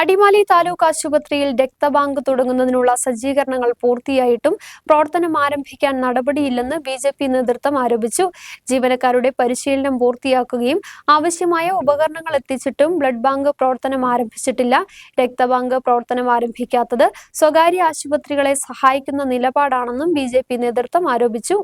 അടിമാലി താലൂക്ക് ആശുപത്രിയിൽ രക്തബാങ്ക് തുടങ്ങുന്നതിനുള്ള സജ്ജീകരണങ്ങൾ പൂർത്തിയായിട്ടും പ്രവർത്തനം ആരംഭിക്കാൻ നടപടിയില്ലെന്ന് ബി ജെ പി നേതൃത്വം ആരോപിച്ചു. ജീവനക്കാരുടെ പരിശീലനം പൂർത്തിയാക്കുകയും ആവശ്യമായ ഉപകരണങ്ങൾ എത്തിച്ചിട്ടും ബ്ലഡ് ബാങ്ക് പ്രവർത്തനം ആരംഭിച്ചിട്ടില്ല. രക്തബാങ്ക് പ്രവർത്തനം ആരംഭിക്കാത്തത് സ്വകാര്യ ആശുപത്രികളെ സഹായിക്കുന്ന നിലപാടാണെന്നും ബി നേതൃത്വം ആരോപിച്ചു.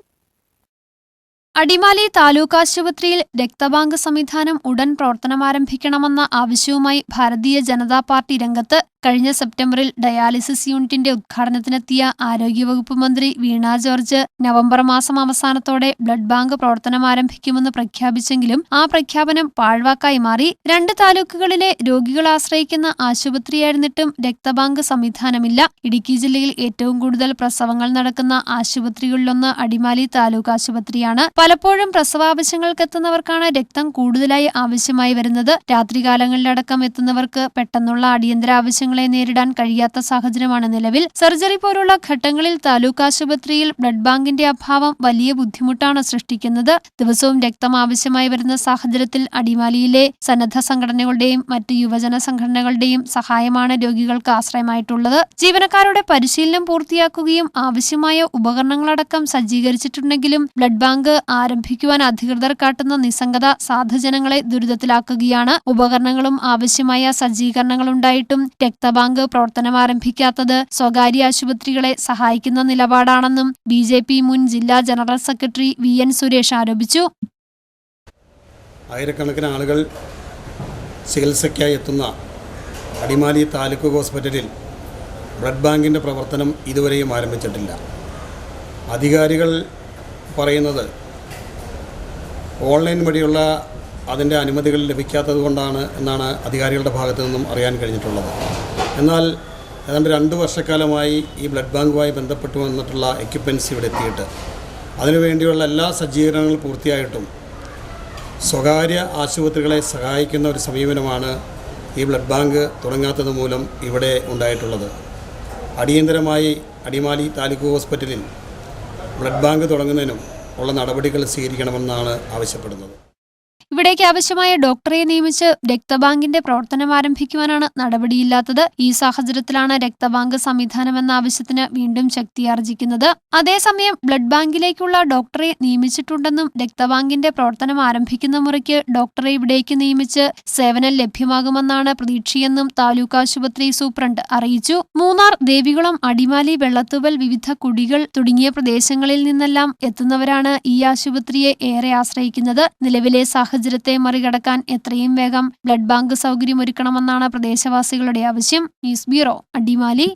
അടിമാലി താലൂക്ക് ആശുപത്രിയിൽ രക്തബാങ്ക് സംവിധാനം ഉടൻ പ്രവർത്തനമാരംഭിക്കണമെന്ന ആവശ്യവുമായി ഭാരതീയ ജനതാ പാർട്ടി രംഗത്ത് കഴിഞ്ഞ സെപ്റ്റംബറിൽ ഡയാലിസിസ് യൂണിറ്റിന്റെ ഉദ്ഘാടനത്തിനെത്തിയ ആരോഗ്യവകുപ്പ് മന്ത്രി വീണ ജോർജ് നവംബർ മാസം അവസാനത്തോടെ ബ്ലഡ് ബാങ്ക് പ്രവർത്തനം ആരംഭിക്കുമെന്ന് പ്രഖ്യാപിച്ചെങ്കിലും ആ പ്രഖ്യാപനം പാഴ്വാക്കായി മാറി രണ്ട് താലൂക്കുകളിലെ രോഗികൾ ആശ്രയിക്കുന്ന ആശുപത്രിയായിരുന്നിട്ടും രക്തബാങ്ക് സംവിധാനമില്ല. ഇടുക്കി ജില്ലയിൽ ഏറ്റവും കൂടുതൽ പ്രസവങ്ങൾ നടക്കുന്ന ആശുപത്രികളിലൊന്ന് അടിമാലി താലൂക്ക് ആശുപത്രിയാണ്. പലപ്പോഴും പ്രസവാവശ്യങ്ങൾക്കെത്തുന്നവർക്കാണ് രക്തം കൂടുതലായി ആവശ്യമായി വരുന്നത്. രാത്രികാലങ്ങളിലടക്കം എത്തുന്നവർക്ക് പെട്ടെന്നുള്ള അടിയന്തര ആവശ്യങ്ങളെ നേരിടാൻ കഴിയാത്ത സാഹചര്യമാണ് നിലവിൽ. സർജറി പോലുള്ള ഘട്ടങ്ങളിൽ താലൂക്ക് ആശുപത്രിയിൽ ബ്ലഡ് ബാങ്കിന്റെ അഭാവം വലിയ ബുദ്ധിമുട്ടാണ് സൃഷ്ടിക്കുന്നത്. ദിവസവും രക്തം ആവശ്യമായി വരുന്ന സാഹചര്യത്തിൽ അടിമാലിയിലെ സന്നദ്ധ സംഘടനകളുടെയും മറ്റ് യുവജന സംഘടനകളുടെയും സഹായമാണ് രോഗികൾക്ക് ആശ്രയമായിട്ടുള്ളത്. ജീവനക്കാരുടെ പരിശീലനം പൂർത്തിയാക്കുകയും ആവശ്യമായ ഉപകരണങ്ങളടക്കം സജ്ജീകരിച്ചിട്ടുണ്ടെങ്കിലും ബ്ലഡ് ബാങ്ക് ആരംഭിക്കുവാൻ അധികൃതർ കാട്ടുന്ന നിസ്സംഗത സാധുജനങ്ങളെ ദുരിതത്തിലാക്കുകയാണ്. ഉപകരണങ്ങളും ആവശ്യമായ സജ്ജീകരണങ്ങളുണ്ടായിട്ടും രക്തബാങ്ക് പ്രവർത്തനം ആരംഭിക്കാത്തത് സ്വകാര്യ ആശുപത്രികളെ സഹായിക്കുന്ന നിലപാടാണെന്നും ബി മുൻ ജില്ലാ general secretary V N Suresh ആരോപിച്ചു. ആയിരക്കണക്കിന് ആളുകൾ ചികിത്സയ്ക്കായി എത്തുന്ന അടിമാലി താലൂക്ക് ഹോസ്പിറ്റലിൽ ബ്ലഡ് ബാങ്കിന്റെ പ്രവർത്തനം ഇതുവരെയും ആരംഭിച്ചിട്ടില്ല. അധികാരികൾ പറയുന്നത് ഓൺലൈൻ വഴിയുള്ള അതിന്റെ അനുമതികൾ ലഭിക്കാത്തത് കൊണ്ടാണ് എന്നാണ് അധികാരികളുടെ ഭാഗത്തു നിന്നും അറിയാൻ കഴിഞ്ഞിട്ടുള്ളത്. എന്നാൽ ഏതാണ്ട് രണ്ട് വർഷക്കാലമായി ഈ ബ്ലഡ് ബാങ്കുമായി ബന്ധപ്പെട്ട് വന്നിട്ടുള്ള എക്യുപ്മെൻസ് ഇവിടെ എത്തിയിട്ട് അതിനുവേണ്ടിയുള്ള എല്ലാ സജ്ജീകരണങ്ങളും പൂർത്തിയായിട്ടും സ്വകാര്യ ആശുപത്രികളെ സഹായിക്കുന്ന ഒരു സമീപനമാണ് ഈ ബ്ലഡ് ബാങ്ക് തുടങ്ങാത്തത് മൂലം ഇവിടെ ഉണ്ടായിട്ടുള്ളത്. അടിയന്തരമായി അടിമാലി താലൂക്ക് ഹോസ്പിറ്റലിൽ ബ്ലഡ് ബാങ്ക് തുടങ്ങുന്നതിനും ഉള്ള നടപടികൾ സ്വീകരിക്കണമെന്നാണ് ആവശ്യപ്പെടുന്നത്. ഇവിടേക്ക് ആവശ്യമായ ഡോക്ടറെ നിയമിച്ച് രക്തബാങ്കിന്റെ പ്രവർത്തനം ആരംഭിക്കുവാനാണ് നടപടിയില്ലാത്തത്. ഈ സാഹചര്യത്തിലാണ് രക്തബാങ്ക് സംവിധാനം എന്ന ആവശ്യത്തിന് വീണ്ടും ശക്തിയാർജിക്കുന്നത് അതേസമയം ബ്ലഡ് ബാങ്കിലേക്കുള്ള ഡോക്ടറെ നിയമിച്ചിട്ടുണ്ടെന്നും രക്തബാങ്കിന്റെ പ്രവർത്തനം ആരംഭിക്കുന്ന മുറയ്ക്ക് ഡോക്ടറെ ഇവിടേക്ക് നിയമിച്ച് സേവനം ലഭ്യമാകുമെന്നാണ് പ്രതീക്ഷയെന്നും താലൂക്ക് ആശുപത്രി സൂപ്രണ്ട് അറിയിച്ചു. മൂന്നാർ ദേവികുളം അടിമാലി വെള്ളത്തുവൽ വിവിധ കുടികൾ തുടങ്ങിയ പ്രദേശങ്ങളിൽ നിന്നെല്ലാം എത്തുന്നവരാണ് ഈ ആശുപത്രിയെ ഏറെ ആശ്രയിക്കുന്നത്. നിലവിലെ സാഹചര്യത്തെ മറികടക്കാൻ എത്രയും വേഗം ബ്ലഡ് ബാങ്ക് സൗകര്യമൊരുക്കണമെന്നാണ് പ്രദേശവാസികളുടെ ആവശ്യം. News bureau Adimali.